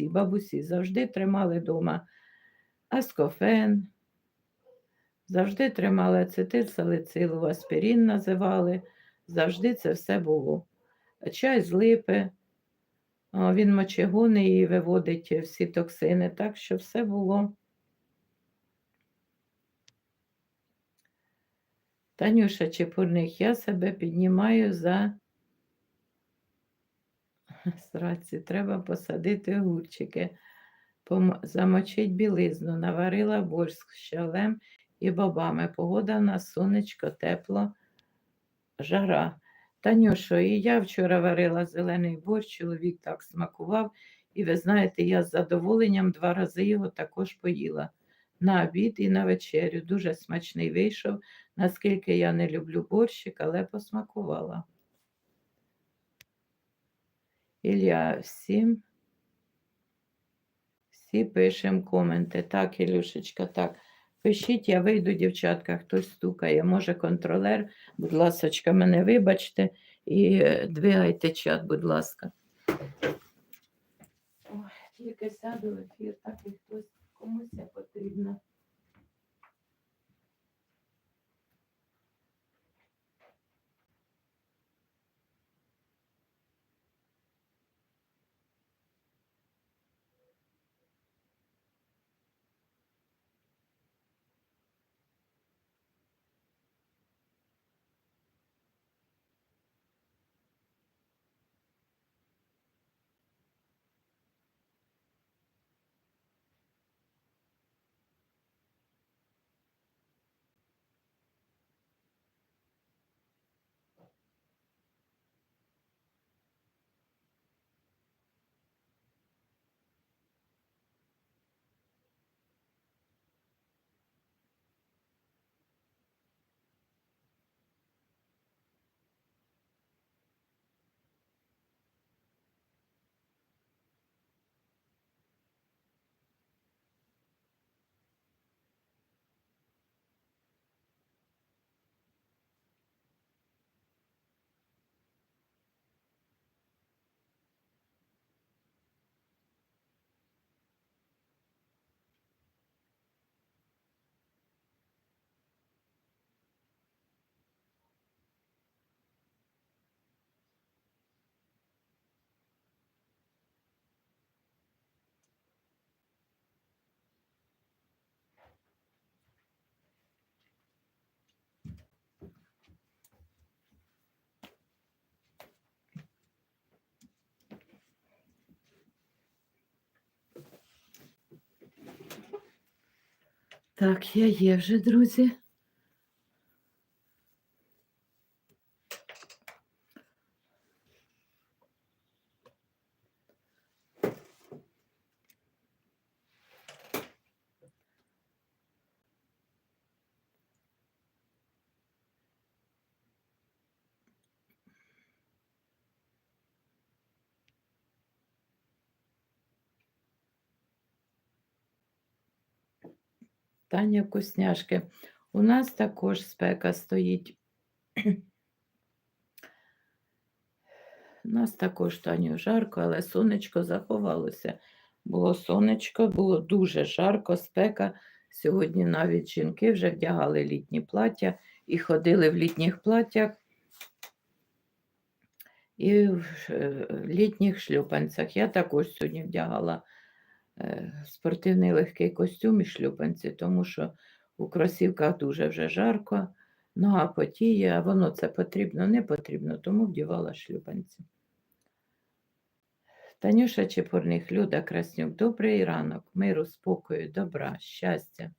бабусі завжди тримали вдома аскофен, завжди тримали ацетил салицилу, аспірин називали, завжди це все було. Чай з липи, він мочегонний і виводить всі токсини, так що все було. Танюша Чепурник, я себе піднімаю за сраці. Треба посадити огурчики, замочить білизну, наварила борщ з щавлем і бобами. Погода в нас сонечко, тепло, жара. Танюшо, і я вчора варила зелений борщ, чоловік так смакував, і ви знаєте, я з задоволенням два рази його також поїла. На обід і на вечерю. Дуже смачний вийшов, наскільки я не люблю борщик, але посмакувала. Ілля, всім, всі пишемо коменти. Так, Ілюшечка, так. Пишіть, я вийду, дівчатка, хтось стукає. Може, контролер, будь ласочка, мене вибачте і е, двигайте чат, будь ласка. Ой, тільки сяду в ефір, так і хтось комусь потрібно. Так, я є вже, друзі. Таня вкусняшки. У нас також спека стоїть. У нас також Таню жарко, але сонечко заховалося. Було сонечко, було дуже жарко, спека. Сьогодні навіть жінки вже вдягали літні плаття і ходили в літніх платтях і в е, літніх шлюпанцях. Я також сьогодні вдягала спортивний легкий костюм і шлюпанці, тому що у кросівках дуже вже жарко, нога потіє, а воно це потрібно, не потрібно, тому вдівала шлюпанці. Танюша Чепурних, Люда Краснюк, добрий ранок, миру, спокою, добра, щастя.